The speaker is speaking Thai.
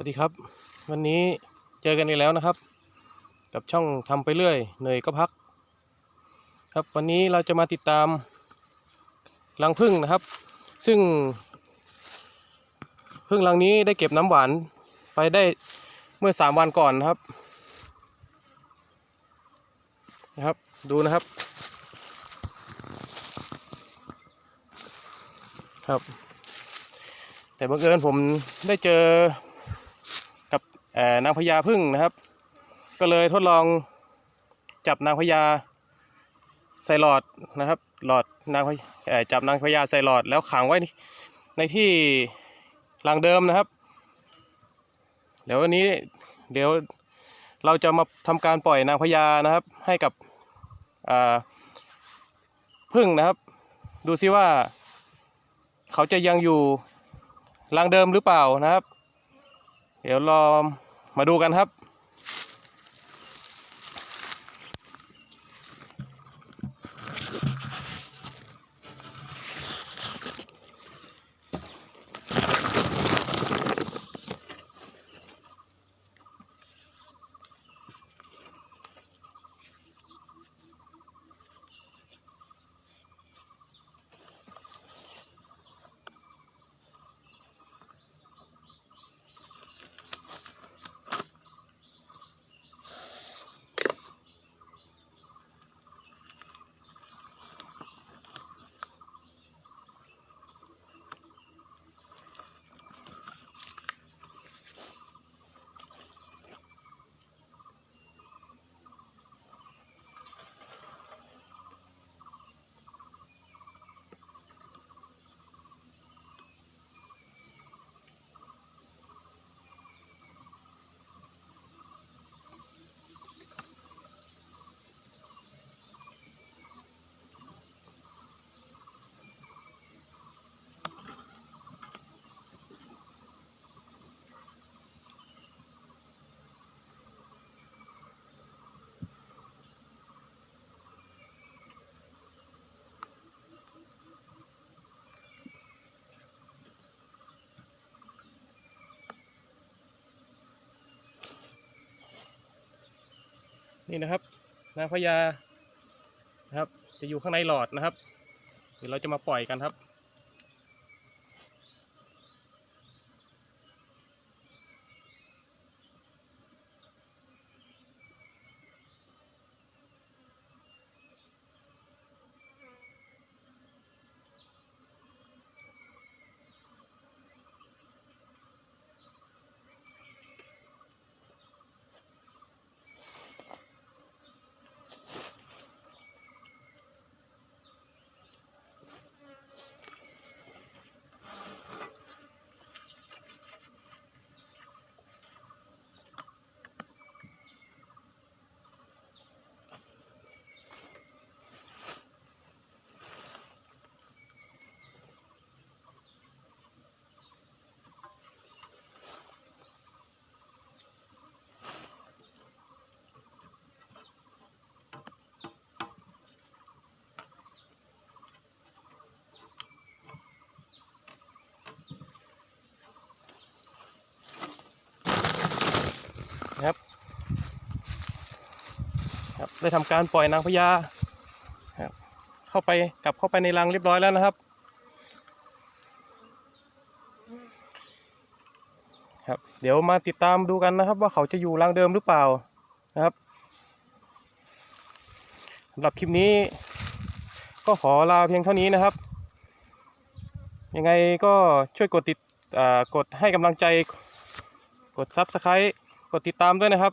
วัสดีครับ วันนี้เจอกันอีกแล้วนะครับ กับช่องทำไปเรื่อยเหนื่อยก็พัก ครับวันนี้เราจะมาติดตามรังผึ้งนะครับ ซึ่งผึ้งรังนี้ได้เก็บน้ำหวานไปได้เมื่อสามวันก่อนนะครับนะครับ ดูนะครับ ครับ แต่บังเอิญผมได้เจอ นางพญาพึ่งนะครับ ก็เลยทดลองจับนางพญาใส่หลอดนะครับหลอดนางพญเอ่อจับนางพญาใส่หลอดแล้วขังไว้ในที่รังเดิมนะครับ เดี๋ยววันนี้เดี๋ยวเราจะมาทำการปล่อยนางพญานะครับ ให้กับพึ่งนะครับ ดูซิว่า เขาจะยังอยู่รังเดิมหรือเปล่านะครับ เดี๋ยวรอ มาดูกันครับ นี่นะครับ นางพญานะครับ จะอยู่ข้างในหลอดนะครับ เดี๋ยวเราจะมาปล่อยกันครับนะครับ ครับได้ทำการปล่อยนางพญาครับเข้าไปกลับเข้าไปในรังเรียบร้อยแล้วนะครับ ครับ เดี๋ยวมาติดตามดูกันนะครับ ว่าเขาจะอยู่รังเดิมหรือเปล่านะครับสำหรับคลิปนี้ ก็ขอลาเพียงเท่านี้นะครับ ยังไงก็ช่วยกดติดกดให้กำลังใจกด Subscribe กดติดตามด้วยนะครับ